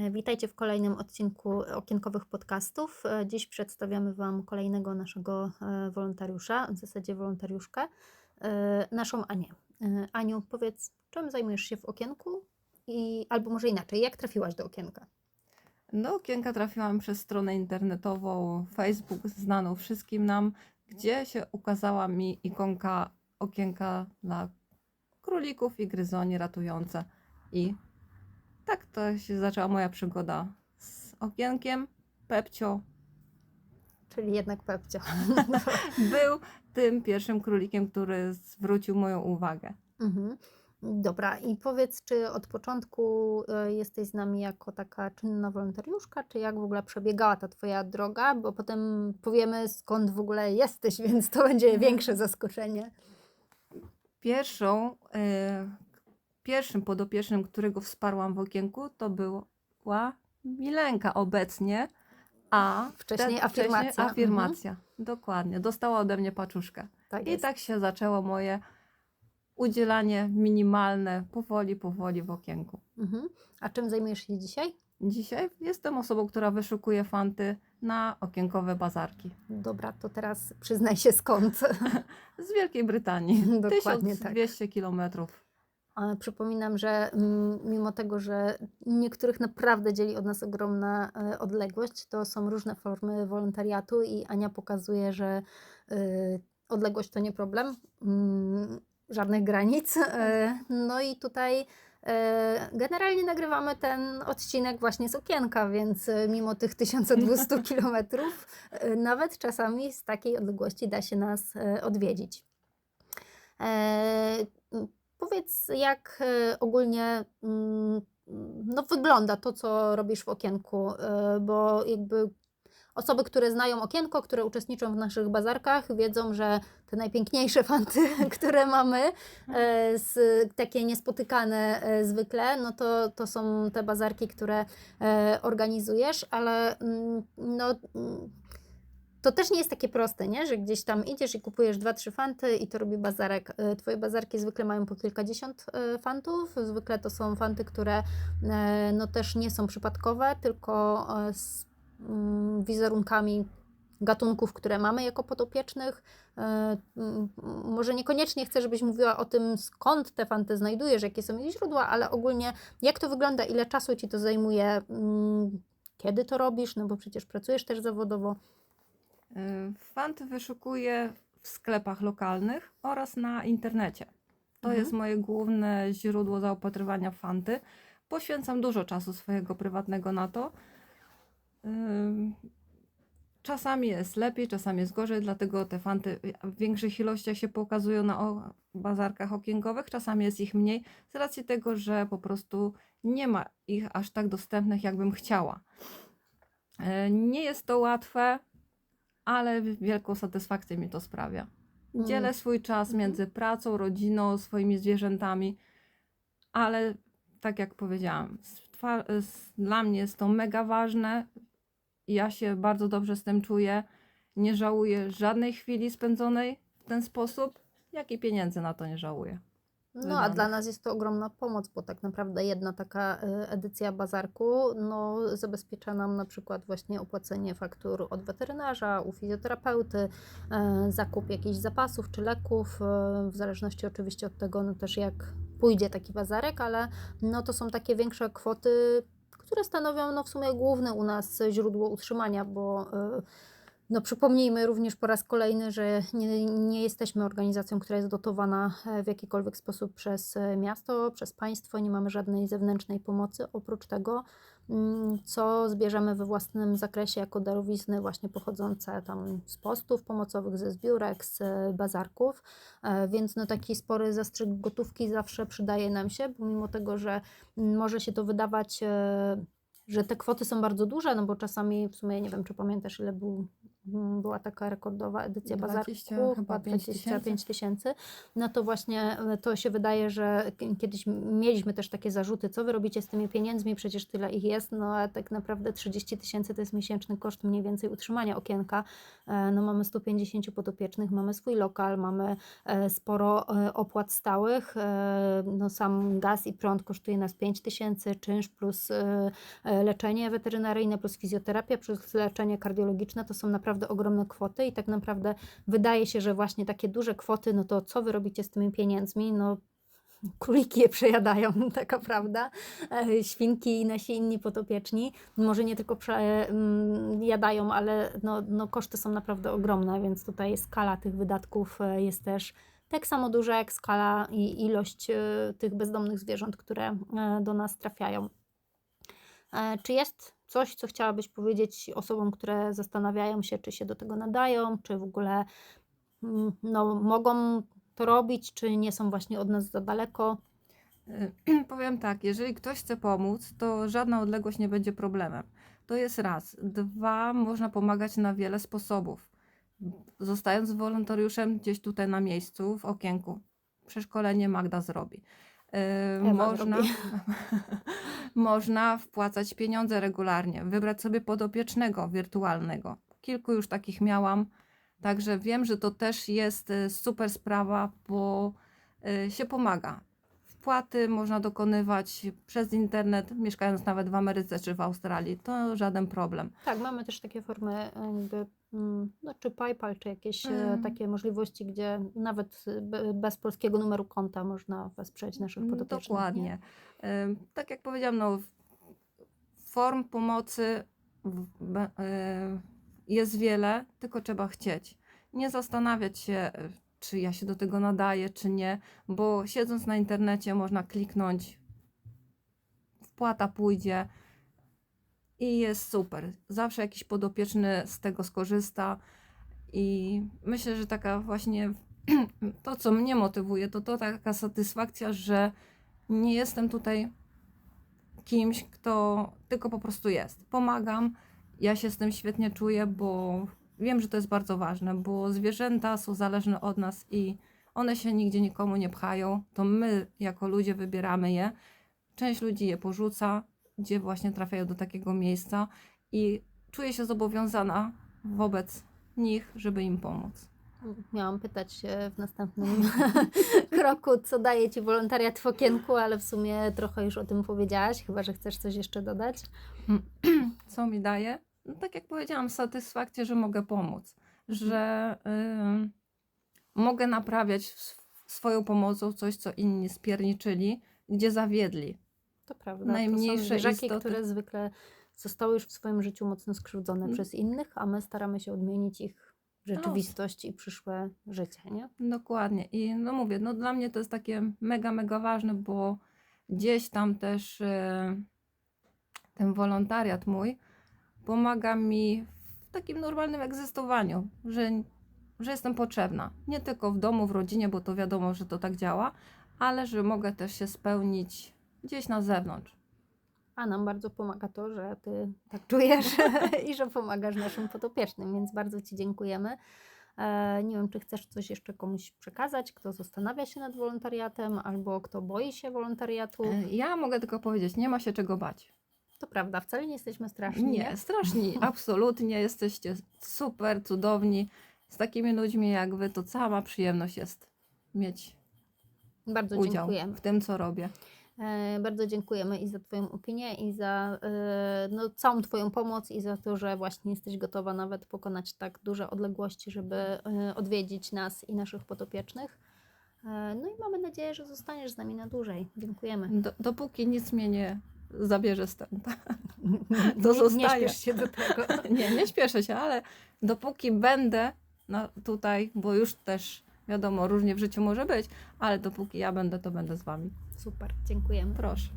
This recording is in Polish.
E, Witajcie w kolejnym odcinku Okienkowych Podcastów. E, Dziś przedstawiamy Wam kolejnego naszego e, wolontariusza, w zasadzie wolontariuszkę, naszą Anię. Aniu, powiedz, czym zajmujesz się w okienku? I, albo może inaczej, jak trafiłaś do okienka? Do okienka trafiłam przez stronę internetową Facebook, znaną wszystkim nam, gdzie się ukazała mi ikonka okienka dla królików i gryzoni ratujące. I tak to się zaczęła moja przygoda z okienkiem. Pepcio Czyli jednak Pepcio. był tym pierwszym królikiem, który zwrócił moją uwagę. Mhm. Dobra, i powiedz, czy od początku e, jesteś z nami jako taka czynna wolontariuszka, czy jak w ogóle przebiegała ta Twoja droga? Bo potem powiemy, skąd w ogóle jesteś, więc to będzie większe zaskoczenie. Pierwszą, e, pierwszym podopiecznym, którego wsparłam w okienku, to była Milenka obecnie, a Wcześniej wtedy- afirmacja. Mhm. afirmacja. Dokładnie. Dostała ode mnie paczuszkę. Tak I tak się zaczęło moje udzielanie minimalne, powoli, powoli w okienku. Mhm. A czym zajmujesz się dzisiaj? Dzisiaj jestem osobą, która wyszukuje fanty na okienkowe bazarki. Dobra, to teraz przyznaj się skąd. Z Wielkiej Brytanii. Dokładnie tak. 1200 kilometrów. Przypominam, że mm, mimo tego, że niektórych naprawdę dzieli od nas ogromna e, odległość, to są różne formy wolontariatu i Ania pokazuje, że y, odległość to nie problem, mm, żadnych granic. E, No i tutaj e, generalnie nagrywamy ten odcinek właśnie z okienka, więc e, mimo tych 1200 kilometrów, e, nawet czasami z takiej odległości da się nas e, odwiedzić. Powiedz, jak e, ogólnie mm, no, wygląda to, co robisz w okienku, e, bo jakby osoby, które znają okienko, które uczestniczą w naszych bazarkach, wiedzą, że te najpiękniejsze fanty, które mamy, e, z, takie niespotykane zwykle, no to, to są te bazarki, które organizujesz, ale mm, no. To też nie jest takie proste, nie? że gdzieś tam idziesz i kupujesz dwa, trzy fanty i to robi bazarek. E, Twoje bazarki zwykle mają po kilkadziesiąt e, fantów. Zwykle to są fanty, które e, no też nie są przypadkowe, tylko z mm, wizerunkami gatunków, które mamy jako podopiecznych. Może niekoniecznie chcę, żebyś mówiła o tym, skąd te fanty znajdujesz, jakie są ich źródła, ale ogólnie jak to wygląda, ile czasu Ci to zajmuje, mm, kiedy to robisz, no bo przecież pracujesz też zawodowo. Y, Fanty wyszukuję w sklepach lokalnych oraz na internecie. To Mhm. jest moje główne źródło zaopatrywania w fanty. Poświęcam dużo czasu swojego prywatnego na to. Ym, Czasami jest lepiej, czasami jest gorzej, dlatego te fanty w większych ilościach się pokazują na bazarkach okienkowych, czasami jest ich mniej, z racji tego, że po prostu nie ma ich aż tak dostępnych, jakbym chciała. E, Nie jest to łatwe, ale wielką satysfakcję mi to sprawia. Dzielę Mm. swój czas Mhm. między pracą, rodziną, swoimi zwierzętami, ale tak jak powiedziałam, dla mnie jest to mega ważne. Ja się bardzo dobrze z tym czuję. Nie żałuję żadnej chwili spędzonej w ten sposób, jak i pieniędzy na to nie żałuję. No, a wydanych. dla nas jest to ogromna pomoc, bo tak naprawdę jedna taka y, edycja bazarku no, zabezpiecza nam na przykład właśnie opłacenie faktur od weterynarza, u fizjoterapeuty, y, zakup jakichś zapasów czy leków, y, w zależności oczywiście od tego no, też jak pójdzie taki bazarek, ale no, to są takie większe kwoty, które stanowią no, w sumie główne u nas źródło utrzymania, bo y, no przypomnijmy również po raz kolejny, że nie, nie jesteśmy organizacją, która jest dotowana e, w jakikolwiek sposób przez e, miasto, przez państwo, nie mamy żadnej zewnętrznej pomocy, oprócz tego, mm, co zbierzemy we własnym zakresie jako darowizny właśnie pochodzące tam z postów pomocowych, ze zbiórek, z e, bazarków, więc no taki spory zastrzyk gotówki zawsze przydaje nam się, pomimo tego, że może się to wydawać, że te kwoty są bardzo duże, no bo czasami w sumie nie wiem, czy pamiętasz, ile był była taka rekordowa edycja 20, bazarku, chyba chyba 5 25 tysięcy, no to właśnie e, to się wydaje, że kiedyś mieliśmy też takie zarzuty, co wy robicie z tymi pieniędzmi, przecież tyle ich jest, no a tak naprawdę 30 tysięcy to jest miesięczny koszt mniej więcej utrzymania okienka. E, No mamy 150 podopiecznych, mamy swój lokal, mamy e, sporo opłat stałych, no sam gaz i prąd kosztuje nas 5 tysięcy, czynsz plus leczenie weterynaryjne, plus fizjoterapia, plus leczenie kardiologiczne, to są naprawdę ogromne kwoty i tak naprawdę wydaje się, że właśnie takie duże kwoty, no to co wy robicie z tymi pieniędzmi? No króliki je przejadają, taka prawda. E, Świnki i nasi inni potopieczni może nie tylko przejadają, ale no, no koszty są naprawdę ogromne, więc tutaj skala tych wydatków e, jest też tak samo duża jak skala i ilość e, tych bezdomnych zwierząt, które do nas trafiają. Czy jest coś, co chciałabyś powiedzieć osobom, które zastanawiają się, czy się do tego nadają, czy w ogóle mm, no, mogą to robić, czy nie są właśnie od nas za daleko? Y, Powiem tak, jeżeli ktoś chce pomóc, to żadna odległość nie będzie problemem. To jest raz. Dwa, można pomagać na wiele sposobów. Zostając wolontariuszem gdzieś tutaj na miejscu, w okienku. Przeszkolenie Magda zrobi. Ewa można, zrobi. można wpłacać pieniądze regularnie, wybrać sobie podopiecznego wirtualnego. Kilku już takich miałam, także wiem, że to też jest y, super sprawa, bo y, się pomaga. Wpłaty można dokonywać przez internet, mieszkając nawet w Ameryce czy w Australii. To żaden problem. Tak, mamy też takie formy e, jakby, mm, no, czy PayPal, czy jakieś e, Mm. takie możliwości, gdzie nawet be- bez polskiego numeru konta można wesprzeć naszych Mm, podopiecznych. nie? Dokładnie. Ym, Tak jak powiedziałam, no, form pomocy jest wiele, tylko trzeba chcieć. Nie zastanawiać się, czy ja się do tego nadaję, czy nie, bo siedząc na internecie można kliknąć, wpłata pójdzie i jest super. Zawsze jakiś podopieczny z tego skorzysta i myślę, że taka właśnie to, co mnie motywuje, to to taka satysfakcja, że nie jestem tutaj kimś, kto tylko po prostu jest. Pomagam, ja się z tym świetnie czuję, bo wiem, że to jest bardzo ważne, bo zwierzęta są zależne od nas i one się nigdzie nikomu nie pchają. To my, jako ludzie, wybieramy je. Część ludzi je porzuca, gdzie właśnie trafiają do takiego miejsca i czuję się zobowiązana wobec nich, żeby im pomóc. Miałam pytać w następnym kroku, co daje Ci wolontariat w okienku, ale w sumie trochę już o tym powiedziałaś, chyba że chcesz coś jeszcze dodać. co mi daje? No, tak jak powiedziałam, satysfakcję, że mogę pomóc, że ym, mogę naprawiać sw- swoją pomocą coś, co inni spierniczyli, gdzie zawiedli. To prawda. to Najmniejsze są zwierzaki, istoty. które zwykle zostały już w swoim życiu mocno skrzywdzone Mm. przez innych, a my staramy się odmienić ich rzeczywistość i przyszłe życie, nie? Dokładnie. I no mówię, no dla mnie to jest takie mega, mega ważne, bo gdzieś tam też e, ten wolontariat mój pomaga mi w takim normalnym egzystowaniu, że, że jestem potrzebna. Nie tylko w domu, w rodzinie, bo to wiadomo, że to tak działa, ale że mogę też się spełnić gdzieś na zewnątrz. A nam bardzo pomaga to, że Ty tak czujesz i że pomagasz naszym podopiecznym, więc bardzo Ci dziękujemy. E, Nie wiem, czy chcesz coś jeszcze komuś przekazać, kto zastanawia się nad wolontariatem albo kto boi się wolontariatu. E, Ja mogę tylko powiedzieć, nie ma się czego bać. To prawda, wcale nie jesteśmy straszni. Nie, straszni, absolutnie. Jesteście super, cudowni. Z takimi ludźmi jak wy, to cała przyjemność jest mieć Bardzo udział dziękujemy. w tym, co robię. E, Bardzo dziękujemy i za Twoją opinię, i za e, no, całą Twoją pomoc, i za to, że właśnie jesteś gotowa nawet pokonać tak duże odległości, żeby e, odwiedzić nas i naszych podopiecznych. E, No i mamy nadzieję, że zostaniesz z nami na dłużej. Dziękujemy. Do, dopóki nic mnie nie zabierze nie, To nie zostaje. śpiesz się do tego. Nie, nie śpieszę się, ale dopóki będę na, tutaj, bo już też wiadomo, różnie w życiu może być, ale dopóki ja będę, to będę z wami. Super, dziękujemy. Proszę.